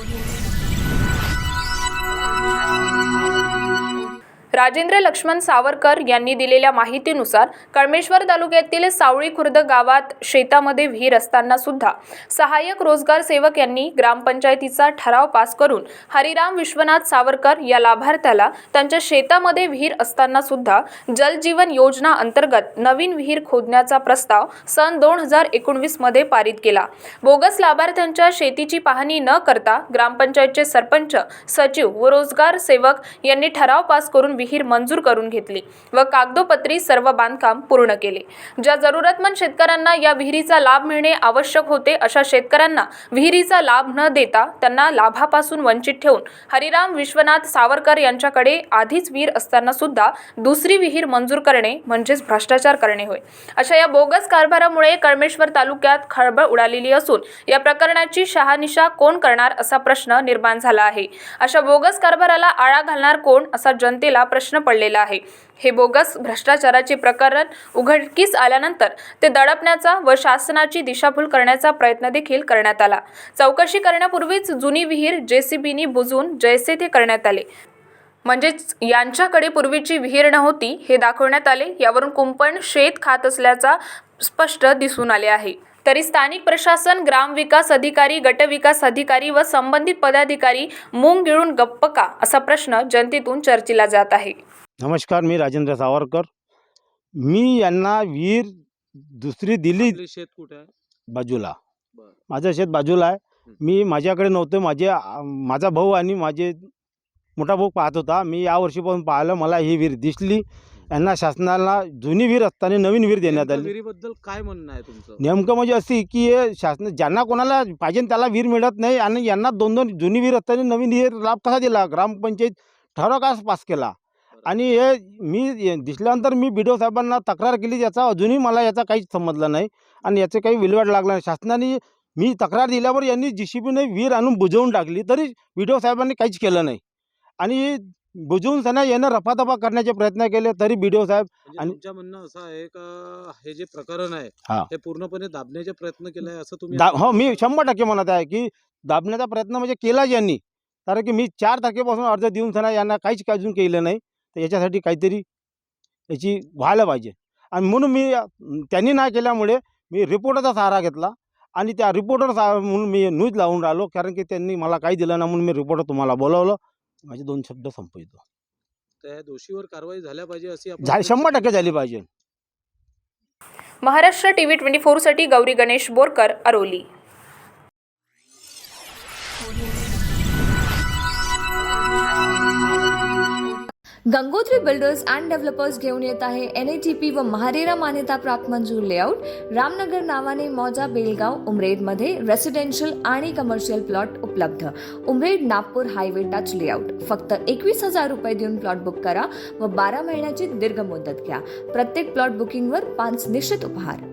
Audio. Rajendra Laxman Savarkar यांनी दिलेल्या माहितीनुसार कळमेश्वर तालुक्यातील सावळी खुर्द गावात शेतामध्ये विहीर असताना सुद्धा सहाय्यक रोजगार सेवक यांनी ग्रामपंचायतीचा ठराव पास करून हरिराम विश्वनाथ सावरकर या लाभार्थ्याला त्यांच्या शेतामध्ये विहीर असताना सुद्धा जलजीवन योजना अंतर्गत नवीन विहीर खोदण्याचा प्रस्ताव सन दोन हजार एकोणवीसमध्ये पारित केला. बोगस लाभार्थ्यांच्या शेतीची पाहणी न करता ग्रामपंचायतचे सरपंच सचिव व रोजगार सेवक यांनी ठराव पास करून विहीर मंजूर करून घेतली व कागदोपत्री सर्व बांधकाम पूर्ण केले. ज्या जरूरतमंद शेतकऱ्यांना या विहिरीचा लाभ मिळणे आवश्यक होते अशा शेतकऱ्यांना विहिरीचा लाभ न देता त्यांना लाभापासून वंचित ठेवून हरिराम विश्वनाथ सावरकर यांच्याकडे आधीच विहीर असताना सुद्धा दुसरी विहीर मंजूर करणे म्हणजेच भ्रष्टाचार करणे होय. अशा या बोगस कारभारामुळे कळमेश्वर तालुक्यात खळबळ उडालेली असून या प्रकरणाची शहानिशा कोण करणार असा प्रश्न निर्माण झाला आहे. अशा बोगस कारभाराला आळा घालणार कोण असा जनतेला प्रश्न प्रश्न पडलेला आहे. हे बोगस भ्रष्टाचाराचे प्रकरण उघडकीस आल्यानंतर ते दडपण्याचा व शासनाची दिशाभूल करण्याचा प्रयत्न देखील करण्यात आला. चौकशी करण्यापूर्वीच जुनी विहीर जेसीबीनी बुजून जैसे ते करण्यात आले. म्हणजेच यांच्याकडे पूर्वीची विहीर नव्हती हे दाखवण्यात आले. यावरून कुंपण शेत खात असल्याचा स्पष्ट दिसून आले आहे. तरी स्थानिक प्रशासन ग्रामविकास अधिकारी गटविकास अधिकारी व संबंधित पदाधिकारी मूंग गिळून गप्प का असा प्रश्न जनतेतून चर्चिला जात आहे. नमस्कार मी राजेंद्र सावरकर. मी यांना विहीर दुसरी दिली शेत कुठे आहे? बाजूला. माझं शेत बाजूला आहे. मी माझ्याकडे नव्हतं. माझे माझा भाऊ आणि माझे मोठा भाऊ पाहत होता. मी यावर्षीपासून पाहिलं. मला ही विहीर दिसली. यांना शासनाला जुनी विहीर असताना नवीन विहीर देण्यात आली. विहिरीबद्दल काय म्हणणं आहे तुमचं? नेमकं म्हणजे अशी की हे शासन ज्यांना कोणाला पाहिजे त्याला विहीर मिळत नाही आणि यांना दोन दोन जुनी विहीर असताना नवीन विहीर लाभ कसा दिला? ग्रामपंचायत ठराव का पास केला? आणि हे मी दिसल्यानंतर मी बी साहेबांना तक्रार केली याचा अजूनही मला याचा काहीच समजलं नाही आणि याचे काही विल्हेवाट लागला नाही. शासनाने मी तक्रार दिल्यावर यांनी जी सी बीने विहीर आणून बुजवून टाकली तरी व्हिडिओ साहेबांनी काहीच केलं नाही. आणि बुजवून त्यांना यानं रफादफा करण्याचे प्रयत्न केले तरी बी साहेब म्हणजे आणि- तुमच्या म्हणणं असं आहे का हे जे प्रकरण आहे हा. हे पूर्णपणे दाबण्याचे प्रयत्न केलाय असं तुम्ही दा हो मी शंभर टक्के म्हणत आहे की दाबण्याचा प्रयत्न म्हणजे केलाच यांनी कारण की मी चार तारखेपासून अर्ज देऊन त्यांना यांना काहीच अजून केलं नाही. तर याच्यासाठी काहीतरी याची व्हायला पाहिजे. आणि म्हणून मी अ, त्यांनी नाही केल्यामुळे मी रिपोर्टरचा सहारा घेतला. आणि त्या रिपोर्टर सा म्हणून मी न्यूज लावून राहिलो. कारण की त्यांनी मला काही दिलं नाही म्हणून मी रिपोर्टर तुम्हाला बोलवलं. माझे दोन शब्द संपवितो. त्या दोषीवर कारवाई झाल्या पाहिजे अशी आपण शंभर टक्के झाली पाहिजे. Maharashtra TV twenty फोरसाठी Gauri Ganesh Borkar Aroli. Gangotri builders and developers घेऊन येत आहे एन ए टी पी व महारेरा मान्यता प्राप्त मंजूर लेआउट रामनगर नावाने मौजा बेलगाव उमरेडमध्ये रेसिडेन्शियल आणि कमर्शियल प्लॉट उपलब्ध. Umred Nagpur highway touch layout फक्त एकवीस हजार रुपये देऊन प्लॉट बुक करा व बारा महिन्याची दीर्घ मुदत घ्या. प्रत्येक प्लॉट बुकिंगवर पाच निश्चित उपहार.